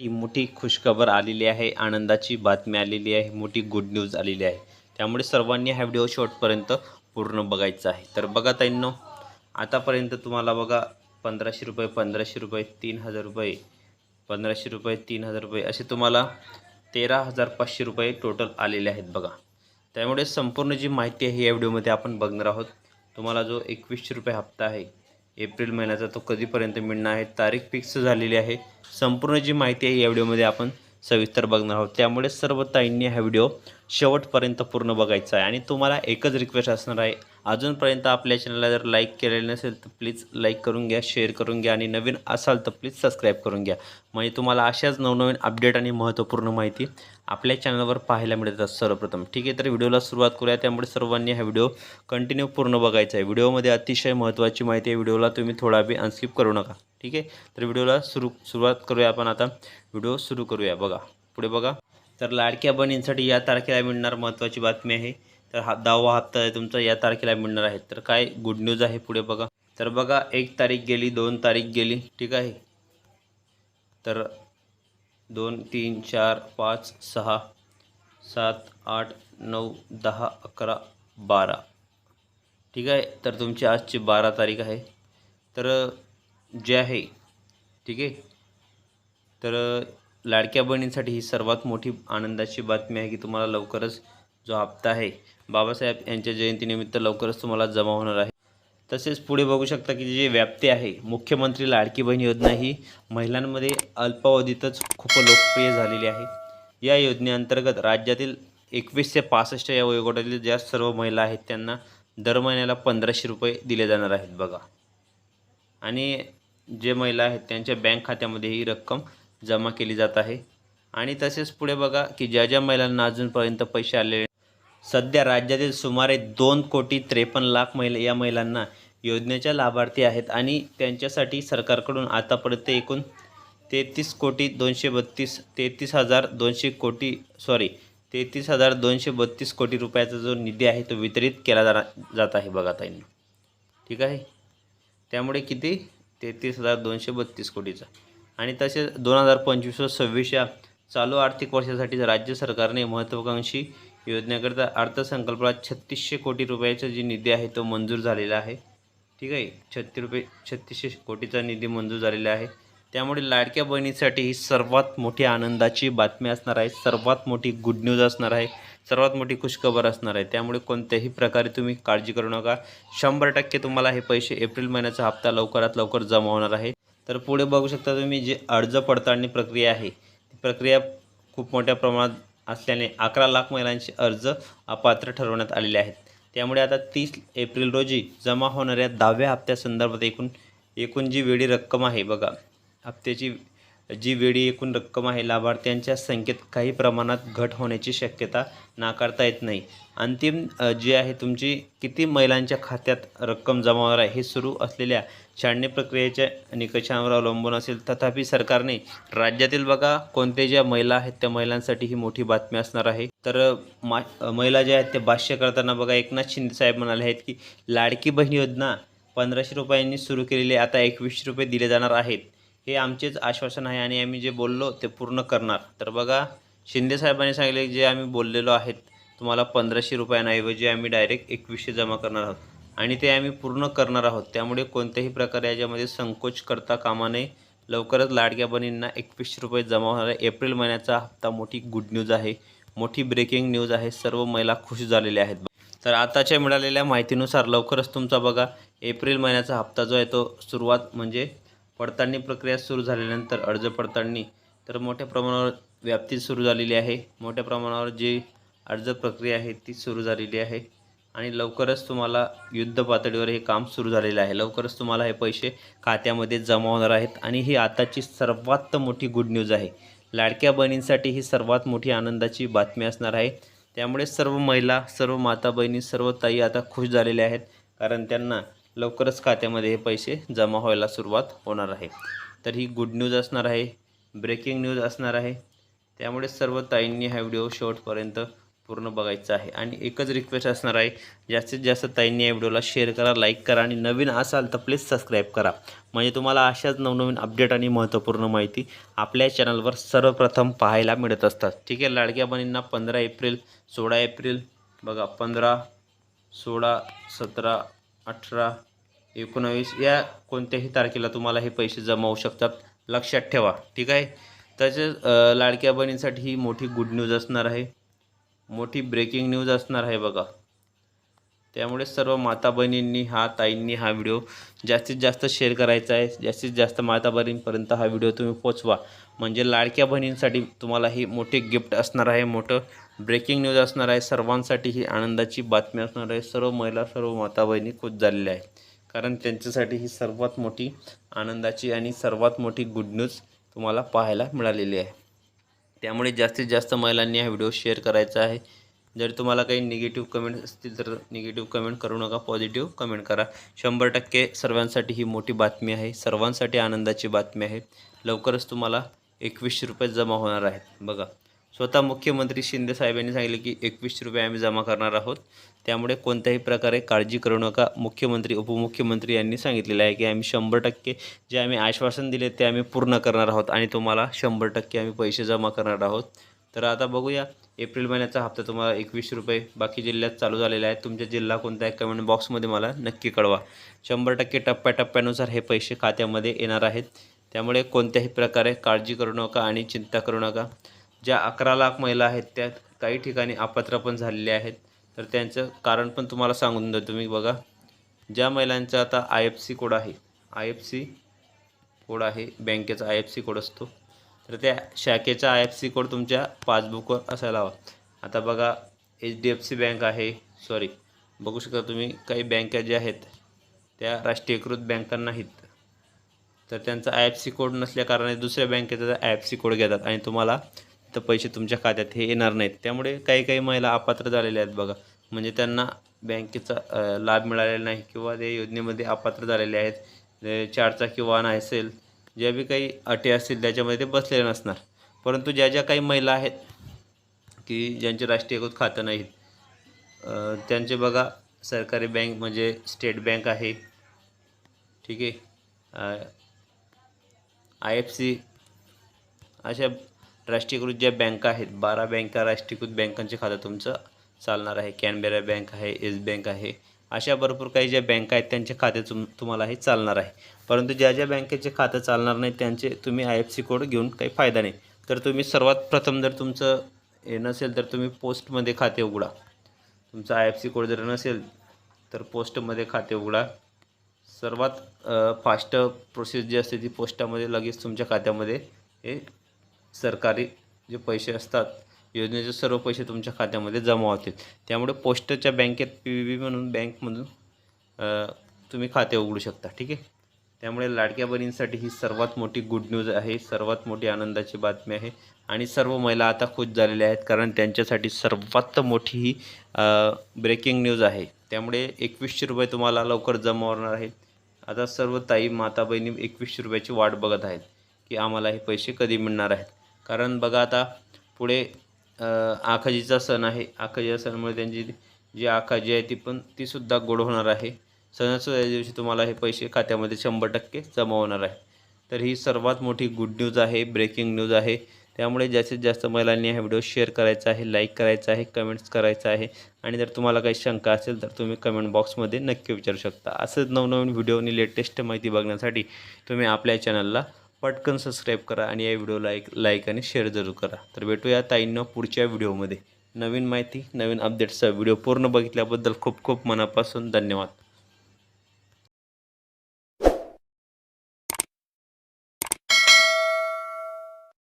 ती मोठी खुशखबर आलेली आहे आनंदाची बातमी आलेली आहे मोठी गुड न्यूज आलेली आहे. त्यामुळे सर्वांनी हा व्हिडिओ शॉर्टपर्यंत पूर्ण बघायचा आहे. तर बघा ताईंनो आतापर्यंत तुम्हाला बघा पंधराशे रुपये पंधराशे रुपये तीन हजार रुपये पंधराशे रुपये तीन हजार रुपये असे तुम्हाला तेरा हजार पाचशे रुपये टोटल आलेले आहेत बघा. त्यामुळे संपूर्ण जी माहिती आहे या व्हिडिओमध्ये आपण बघणार आहोत. तुम्हाला जो एकवीसशे रुपये हप्ता आहे एप्रिल महिन्याचा तो कधीपर्यंत मिळणार आहे तारीख फिक्स झालेली आहे. संपूर्ण जी माहिती आहे या व्हिडिओमध्ये आपण सविस्तर बघणार आहोत. त्यामुळे सर्व ताईंनी हा व्हिडिओ शेवटपर्यंत पूर्ण बघायचा आहे. आणि तुम्हाला एकच रिक्वेस्ट असणार आहे अजूनपर्यंत आपल्या चॅनलला जर लाईक केलेलं नसेल तर प्लीज लाईक करून घ्या शेअर करून घ्या आणि नवीन असाल तर प्लीज सबस्क्राईब करून घ्या. म्हणजे तुम्हाला अशाच नवनवीन अपडेट आणि महत्त्वपूर्ण माहिती आपल्या चॅनलवर पाहायला मिळतात सर्वप्रथम. ठीक आहे तर व्हिडिओला सुरुवात करूया. त्यामुळे सर्वांनी हा व्हिडिओ कंटिन्यू पूर्ण बघायचा आहे. व्हिडिओमध्ये अतिशय महत्त्वाची माहिती आहे. व्हिडिओला तुम्ही थोडा बी अनस्किप करू नका. ठीक आहे तर व्हिडिओला सुरू सुरुवात करूया आपण आता. व्हिडिओ सुरू करूया. बघा पुढे बघा. तर लाडक्या बहिणींसाठी या तारखेला मिळणार महत्त्वाची बातमी आहे. तर हा दहावा हप्ता आहे तुमचा या तारखेला मिळणार आहे. तर काय गुड न्यूज आहे पुढे बघा. तर बघा एक तारीख गेली दोन तारीख गेली ठीक आहे? तर दोन तीन चार पाच सहा सात आठ नऊ दहा अकरा बारा. ठीक आहे? तर तुमची आजची बारा तारीख आहे. तर जे आहे ठीक आहे? तर लाडक्या बहिणींसाठी ही सर्वात मोठी आनंदाची बातमी आहे की तुम्हाला लवकरच जो हप्ता आहे बाबासाहेब यांच्या जयंतीनिमित्त लवकरच तुम्हाला जमा होणार आहे. तसेच पुढे बघू शकता की जी व्याप्ती आहे मुख्यमंत्री लाडकी बहीण योजना ही महिलांमध्ये अल्पावधीतच खूप लोकप्रिय झालेली आहे. या योजनेअंतर्गत राज्यातील एकवीस ते पासष्ट या वयोगटातील ज्या सर्व महिला आहेत त्यांना दर महिन्याला पंधराशे रुपये दिले जाणार आहेत बघा. आणि जे महिला आहेत त्यांच्या बँक खात्यामध्ये ही रक्कम जमा केली जात आहे. आणि तसेच पुढे बघा की ज्या ज्या महिलांना अजूनपर्यंत पैसे आलेले सध्या राज्यातील सुमारे दोन कोटी त्रेपन्न लाख महिला या महिलांना योजनेच्या लाभार्थी आहेत आणि त्यांच्यासाठी सरकारकडून आतापर्यंत एकूण तेहतीस कोटी दोनशे बत्तीस तेहतीस हजार दोनशे कोटी सॉरी तेहतीस हजार दोनशे बत्तीस कोटी रुपयाचा जो निधी आहे तो वितरित केला जा जात आहे बघा ताईंनी ठीक आहे? त्यामुळे किती? तेहतीस हजार दोनशे बत्तीस कोटीचा. आणि तसेच दोन हजार पंचवीस व सव्वीस या चालू आर्थिक वर्षासाठी राज्य सरकारने महत्त्वाकांक्षी योजनेकरिता अर्थसंकल्पात छत्तीसशे कोटी रुपयाचा जी निधी आहे तो मंजूर झालेला आहे. ठीक आहे? छत्तीस रुपये छत्तीसशे कोटीचा निधी मंजूर झालेला आहे. त्यामुळे लाडक्या बहिणीसाठी ही सर्वात मोठी आनंदाची बातमी असणार आहे. सर्वात मोठी गुड न्यूज असणार आहे. सर्वात मोठी खुशखबर असणार आहे. त्यामुळे कोणत्याही प्रकारे तुम्ही काळजी करू नका. शंभर टक्के तुम्हाला हे पैसे एप्रिल महिन्याचा हप्ता लवकरात लवकर जमा होणार आहे. तर पुढे बघू शकता तुम्ही जे अर्ज पडताळणी प्रक्रिया आहे ती प्रक्रिया खूप मोठ्या प्रमाणात असल्याने अकरा लाख महिलांचे अर्ज अपात्र ठरवण्यात आलेले आहेत. त्यामुळे आता तीस एप्रिल रोजी जमा होणाऱ्या दहाव्या हप्त्यासंदर्भात एकूण एकूण जी वेळी रक्कम आहे बघा हप्त्याची जी वेळी एकूण रक्कम आहे लाभार्थ्यांच्या संख्येत काही प्रमाणात घट होण्याची शक्यता नाकारता येत नाही. अंतिम जी आहे तुमची किती महिलांच्या खात्यात रक्कम जमा होणार आहे हे सुरू असलेल्या छाडणी प्रक्रियेच्या निकषांवर अवलंबून असेल. तथापि सरकारने राज्यातील बघा कोणत्या ज्या महिला आहेत त्या महिलांसाठी ही मोठी बातमी असणार आहे. तर मा महिला ज्या आहेत त्या भाष्य करताना बघा एकनाथ शिंदे साहेब म्हणाले आहेत की लाडकी बहीण योजना पंधराशे रुपयांनी सुरू केलेली आता एकवीसशे रुपये दिले जाणार आहेत. हे आमचेच आश्वासन आहे आणि आम्ही जे बोललो ते पूर्ण करणार. तर बघा शिंदे साहेबांनी सांगितले जे आम्ही बोललेलो आहेत तुम्हाला पंधराशे रुपयांऐवजी आम्ही डायरेक्ट एकवीसशे जमा करणार आहोत. आणि ते आम्ही पूर्ण करणार आहोत. त्यामुळे कोणत्याही प्रकारे याच्यामध्ये संकोच करता कामा नये. लवकरच लाडक्या बहिणींना एकवीसशे रुपये जमा होणार एप्रिल महिन्याचा हप्ता मोठी गुड न्यूज आहे. मोठी ब्रेकिंग न्यूज आहे. सर्व महिला खुश झालेल्या आहेत. तर आताच्या मिळालेल्या माहितीनुसार लवकरच तुमचा बघा एप्रिल महिन्याचा हप्ता जो आहे तो सुरुवात म्हणजे पडताळणी प्रक्रिया सुरू झाल्यानंतर अर्ज पडताळणी. तर मोठ्या प्रमाणावर व्याप्ती सुरू झालेली आहे. मोठ्या प्रमाणावर जी अर्ज प्रक्रिया आहे ती सुरू झालेली आहे. आणि लवकरच तुम्हाला युद्ध पातळीवर हे काम सुरू झालेलं आहे. लवकरच तुम्हाला हे पैसे खात्यामध्ये जमा होणार आहेत. आणि ही आताची सर्वात मोठी गुड न्यूज आहे. लाडक्या बहिणींसाठी ही सर्वात मोठी आनंदाची बातमी असणार आहे. त्यामुळे सर्व महिला सर्व माता बहिणी सर्व ताई आता खुश झालेल्या आहेत. कारण त्यांना लवकरच खात्यामध्ये हे पैसे जमा व्हायला सुरुवात होणार आहे. तर ही गुड न्यूज असणार आहे. ब्रेकिंग न्यूज असणार आहे. त्यामुळे सर्व ताईंनी हा व्हिडिओ शेवटपर्यंत पूर्ण बघायचं आहे. आणि एकच रिक्वेस्ट असणार आहे जास्तीत जास्त ताईंनी या व्हिडिओला शेअर करा लाईक करा आणि नवीन असाल तर प्लीज सबस्क्राईब करा. म्हणजे तुम्हाला अशाच नवनवीन अपडेट आणि महत्त्वपूर्ण माहिती आपल्या चॅनलवर सर्वप्रथम पाहायला मिळत असतात. ठीक आहे लाडक्या बहिणींना पंधरा एप्रिल सोळा एप्रिल बघा पंधरा सोळा सतरा अठरा एकोणावीस या कोणत्याही तारखेला तुम्हाला हे पैसे जमा होऊ शकतात. लक्षात ठेवा. ठीक आहे? तसेच लाडक्या बहिणींसाठी ही मोठी गुड न्यूज असणार आहे. मोठी ब्रेकिंग न्यूज असणार आहे बघा. त्यामुळे सर्व माता बहिणींनी हा ताईंनी हा व्हिडिओ जास्तीत जास्त शेअर करायचा आहे. जास्तीत जास्त माता बहिणींपर्यंत हा व्हिडिओ तुम्ही पोचवा. म्हणजे लाडक्या बहिणींसाठी तुम्हाला ही मोठी गिफ्ट असणार आहे. मोठं ब्रेकिंग न्यूज असणार आहे. सर्वांसाठी ही आनंदाची बातमी असणार आहे. सर्व महिला सर्व माता बहिणी खुश झालेल्या आहेत. कारण त्यांच्यासाठी ही सर्वात मोठी आनंदाची आणि सर्वात मोठी गुड न्यूज तुम्हाला पाहायला मिळालेली आहे. त्यामुळे जास्तीत जास्त महिलांनी हा व्हिडिओ शेअर करायचा आहे. जर तुम्हाला काही निगेटिव्ह कमेंट असतील तर निगेटिव्ह कमेंट करू नका पॉझिटिव्ह कमेंट करा. शंभर टक्के सर्वांसाठी ही मोठी बातमी आहे. सर्वांसाठी आनंदाची बातमी आहे. लवकरच तुम्हाला एकवीसशे रुपये जमा होणार आहेत. बघा. स्वतः मुख्यमंत्री शिंदे साहेबांनी सांगितले की एकवीसशे रुपये आम्ही जमा करणार आहोत. त्यामुळे कोणत्याही प्रकारे काळजी करू नका. मुख्यमंत्री उपमुख्यमंत्री यांनी सांगितलेलं आहे की आम्ही शंभर टक्के जे आम्ही आश्वासन दिले ते आम्ही पूर्ण करणार आहोत आणि तुम्हाला शंभर टक्के आम्ही पैसे जमा करणार आहोत. तर आता बघूया एप्रिल महिन्याचा हप्ता तुम्हाला एकवीस रुपये बाकी जिल्ह्यात चालू झालेला आहे. तुमचा जिल्हा कोणता आहे कमेंट बॉक्समध्ये मला नक्की कळवा. शंभर टक्के टप्प्याटप्प्यानुसार हे पैसे खात्यामध्ये येणार आहेत. त्यामुळे कोणत्याही प्रकारे काळजी करू नका आणि चिंता करू नका. ज्या अकरा लाख महिला आहेत त्या काही ठिकाणी अपात्र पण झालेल्या आहेत. तर त्यांचं कारण पण तुम्हाला सांगून देतो तुम्ही बघा. ज्या महिलांचा आता आय एफ सी कोड आहे आय एफ सी कोड आहे बँकेचा आय एफ सी कोड असतो. तर त्या शाखेचा आय एफ सी कोड तुमच्या पासबुकवर असायला हवा. आता बघा H D F C bank आहे सॉरी बघू शकता तुम्ही काही बँका ज्या आहेत त्या राष्ट्रीयकृत बँका नाहीत. तर त्यांचा आय एफ सी कोड नसल्याकारणाने दुसऱ्या बँकेचा आय एफ सी कोड घेतात. आणि तुम्हाला तर पैसे तुमच्या खात्यात हे येणार नाहीत. त्यामुळे काही काही महिला अपात्र झालेल्या आहेत बघा. म्हणजे त्यांना बँकेचा लाभ मिळालेला नाही किंवा ते योजनेमध्ये अपात्र झालेले आहेत. चारचाकी वाहन असेल ज्या बी काही अटी असतील त्याच्यामध्ये ते बसलेले नसणार. परंतु ज्या ज्या काही महिला आहेत की ज्यांचे राष्ट्रीयकृत खातं नाहीत त्यांचे बघा सरकारी बँक म्हणजे स्टेट बँक आहे. ठीक आहे. आय एफ सी अशा राष्ट्रीयकृत ज्या बँका आहेत बारा बँका राष्ट्रीयकृत बँकांचे खातं तुमचं चालणार आहे. कॅनबेरा बँक आहे येस बँक आहे. अशा भरपूर काही ज्या बँका आहेत त्यांचे खाते तुम तुम्हाला हे चालणार आहे. परंतु ज्या ज्या बँकेचे खातं चालणार नाही त्यांचे तुम्ही आय एफ सी कोड घेऊन काही फायदा नाही. तर तुम्ही सर्वात प्रथम जर तुमचं हे नसेल तर तुम्ही पोस्टमध्ये खाते उघडा. तुमचा आय एफ सी कोड जर नसेल तर पोस्टमध्ये खाते उघडा. सर्वात फास्ट प्रोसेस जी असते ती पोस्टामध्ये लगेच तुमच्या खात्यामध्ये हे सरकारी जे पैसे असतात योजनेचे सर्व पैसे तुमच्या खात्यामध्ये जमा होतील. त्यामुळे पोस्टच्या बँकेत पी व्ही बी म्हणून बँकमधून तुम्ही खाते उघडू शकता ठीक आहे? त्यामुळे लाडक्या बहिणींसाठी ही सर्वात मोठी गुड न्यूज आहे सर्वात मोठी आनंदाची बातमी आहे. आणि सर्व महिला आता खुश झालेल्या आहेत कारण त्यांच्यासाठी सर्वात मोठी ही ब्रेकिंग न्यूज आहे. त्यामुळे एकवीसशे रुपये तुम्हाला लवकर जमा होणार आहेत. आता सर्व ताई माता बहिणी एकवीसशे रुपयाची वाट बघत आहेत की आम्हाला हे पैसे कधी मिळणार आहेत? कारण बघा आता पुढे आखाजीचा सण आहे. आखाजीच्या सणामुळे त्यांची जी आखाजी आहे ती पण तीसुद्धा गोड होणार आहे. सणासुद्धा दिवशी तुम्हाला हे पैसे खात्यामध्ये शंभर टक्के जमा होणार आहे. तर ही सर्वात मोठी गुड न्यूज आहे ब्रेकिंग न्यूज आहे. त्यामुळे जास्तीत जास्त महिलांनी हा व्हिडिओ शेअर करायचा आहे लाईक करायचा आहे कमेंट्स करायचं आहे. आणि जर तुम्हाला काही शंका असेल तर तुम्ही कमेंट बॉक्समध्ये नक्की विचारू शकता. असंच नवनवीन व्हिडिओ आणि लेटेस्ट माहिती बघण्यासाठी तुम्ही आपल्या चॅनलला पटकन सबस्क्राईब करा आणि या व्हिडिओला एक लाईक आणि शेअर जरूर करा. तर भेटूया ताईंना पुढच्या व्हिडिओमध्ये नवीन माहिती नवीन अपडेट्सचा व्हिडिओ पूर्ण बघितल्याबद्दल खूप खूप मनापासून धन्यवाद.